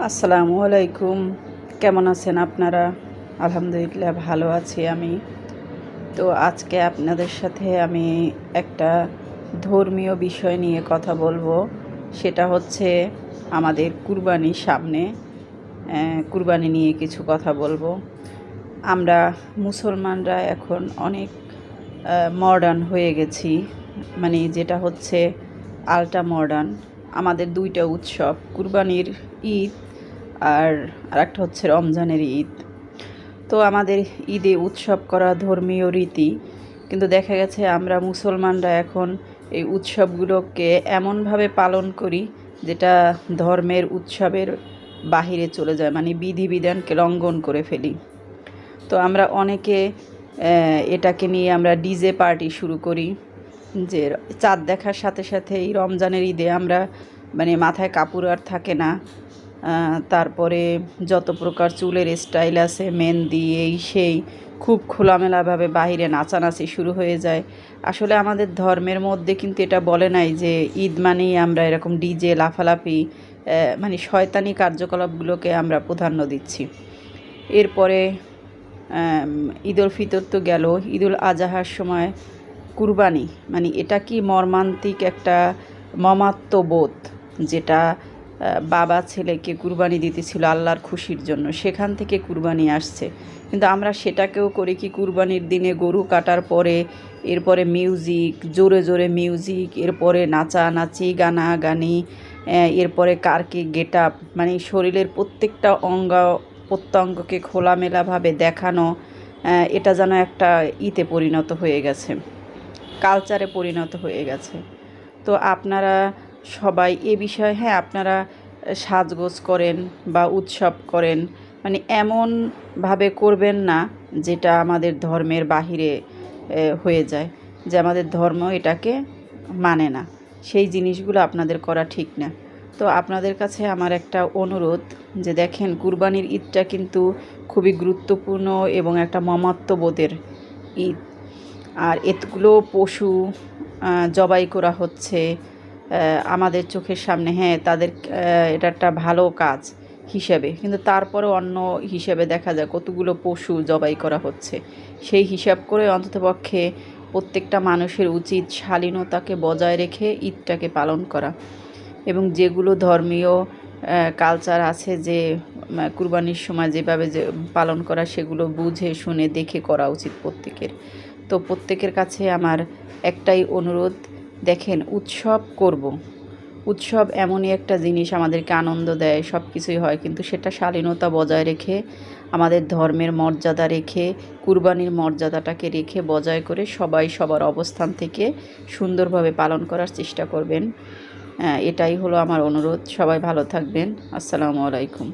আসসালামু আলাইকুম। কেমন আছেন আপনারা? আলহামদুলিল্লাহ ভালো আছি আমি। তো আজকে আপনাদের সাথে আমি একটা ধর্মীয় বিষয় নিয়ে কথা বলব। সেটা হচ্ছে আমাদের কুরবানি সামনে কুরবানি নিয়ে কিছু কথা বলব। আমরা মুসলমানরা এখন অনেক মডার্ন হয়ে গেছি। মানে যেটা হচ্ছে আলট্রা মডার্ন আমাদের দুইটা উৎসব, কুরবানির ঈদ আর আরেকটা হচ্ছে রমজানের ঈদ। তো আমাদের ঈদে উৎসব করা ধর্মীয় রীতি, কিন্তু দেখা গেছে আমরা মুসলমানরা এখন এই উৎসবগুলোকে এমনভাবে পালন করি যেটা ধর্মের উৎসবের বাহিরে চলে যায় মানে বিধিবিধানকে লঙ্ঘন করে ফেলি। তো আমরা অনেকে এটাকে নিয়ে আমরা ডিজে পার্টি শুরু করি। যে চাঁদ দেখার সাথে সাথে এই রমজানের ঈদে আমরা মানে মাথায় কাপড় আর থাকে না। তারপরে যত প্রকার চুলের স্টাইল আছে, মেহেন্দি, এই সেই, খুব খোলামেলাভাবে বাইরে নাচানাচি শুরু হয়ে যায়। আসলে আমাদের ধর্মের মধ্যে কিন্তু এটা বলে নাই যে ঈদ মানেই আমরা এরকম ডিজে লাফালাফি মানে শয়তানি কার্যকলাপগুলোকে আমরা প্রাধান্য দিচ্ছি। এরপরে ঈদুল ফিতর তো গেল। ঈদুল আজহার সময় কুরবানি। মানে এটা কি মর্মান্তিক একটা মমাত্মবোধ যেটা বাবা ছেলেকে কুরবানি দিতেছিল আল্লাহর খুশির জন্য, সেখান থেকে কুরবানি আসছে। কিন্তু আমরা সেটাকেও করি কি কুরবানির দিনে গরু কাটার পরে, এরপরে মিউজিক, জোরে জোরে মিউজিক, এরপরে নাচানাচি গানা গানি এরপরে কারকে গেট আপ মানে শরীরের প্রত্যেকটা অঙ্গ, প্রত্যঙ্গকে খোলামেলাভাবে দেখানো এটা যেন একটা ইতে পরিণত হয়ে গেছে। কালচারে পরিণত হয়ে গেছে। তো আপনারা সবাই এ বিষয়ে হ্যাঁ আপনারা সাজগোজ করেন বা উৎসব করেন মানে এমনভাবে করবেন না যেটা আমাদের ধর্মের বাহিরে হয়ে যায়, যে আমাদের ধর্ম এটাকে মানে না। সেই জিনিসগুলো আপনাদের করা ঠিক না। তো আপনাদের কাছে আমার একটা অনুরোধ যে দেখেন, কুরবানির ঈদটা কিন্তু খুবই গুরুত্বপূর্ণ এবং একটা মমাত্মবোধের ঈদ। আর এতগুলো পশু জবাই করা হচ্ছে আমাদের চোখের সামনে। হ্যাঁ তাদের এটা একটা ভালো কাজ হিসেবে। কিন্তু তারপরে অন্য হিসেবে দেখা যায় কতগুলো পশু জবাই করা হচ্ছে। সেই হিসাব করে অন্ততপক্ষে প্রত্যেকটা মানুষের উচিত শালীনতাকে বজায় রেখে ঈদটাকে পালন করা। এবং যেগুলো ধর্মীয় কালচার আছে যে কুরবানির সময় যেভাবে যে পালন করা, সেগুলো বুঝে, শুনে, দেখে করা উচিত প্রত্যেকের। তো প্রত্যেকের কাছে আমার একটাই অনুরোধ, দেখেন উৎসব করব। উৎসব এমনই একটা জিনিস আমাদেরকে আনন্দ দেয় সব কিছুই হয়, কিন্তু সেটা শালীনতা বজায় রেখে, আমাদের ধর্মের মর্যাদা রেখে, কুরবানির মর্যাদাটাকে রেখে বজায় করে সবাই সবার অবস্থান থেকে সুন্দরভাবে পালন করার চেষ্টা করবেন। এটাই হলো আমার অনুরোধ। সবাই ভালো থাকবেন। আসসালামু আলাইকুম।